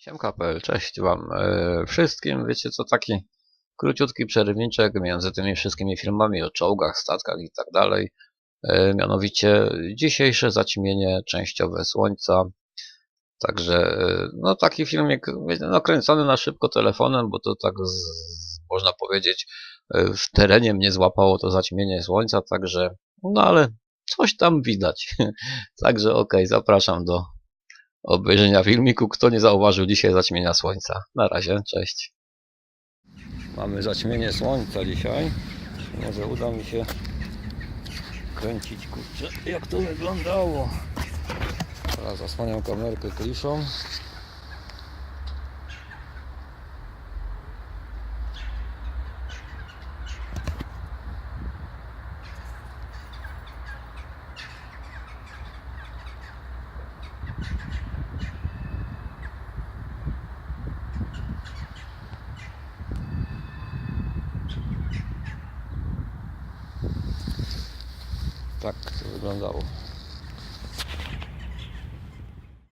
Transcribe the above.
Siemka.pl, cześć wam e, wszystkim. Wiecie co, taki króciutki przerywniczek między tymi wszystkimi filmami o czołgach, statkach i tak dalej. E, mianowicie dzisiejsze zaćmienie częściowe Słońca. Także e, no taki filmik no, na szybko telefonem, bo to tak z, można powiedzieć w terenie mnie złapało to zaćmienie Słońca, także no ale coś tam widać. Także okej, zapraszam do obejrzenia filmiku. Kto nie zauważył dzisiaj zaćmienia słońca. Na razie, cześć. Mamy zaćmienie słońca dzisiaj. Może uda mi się kręcić, kurczę, jak to wyglądało. Teraz zasłaniam kamerkę kliszą. Tak to wyglądało.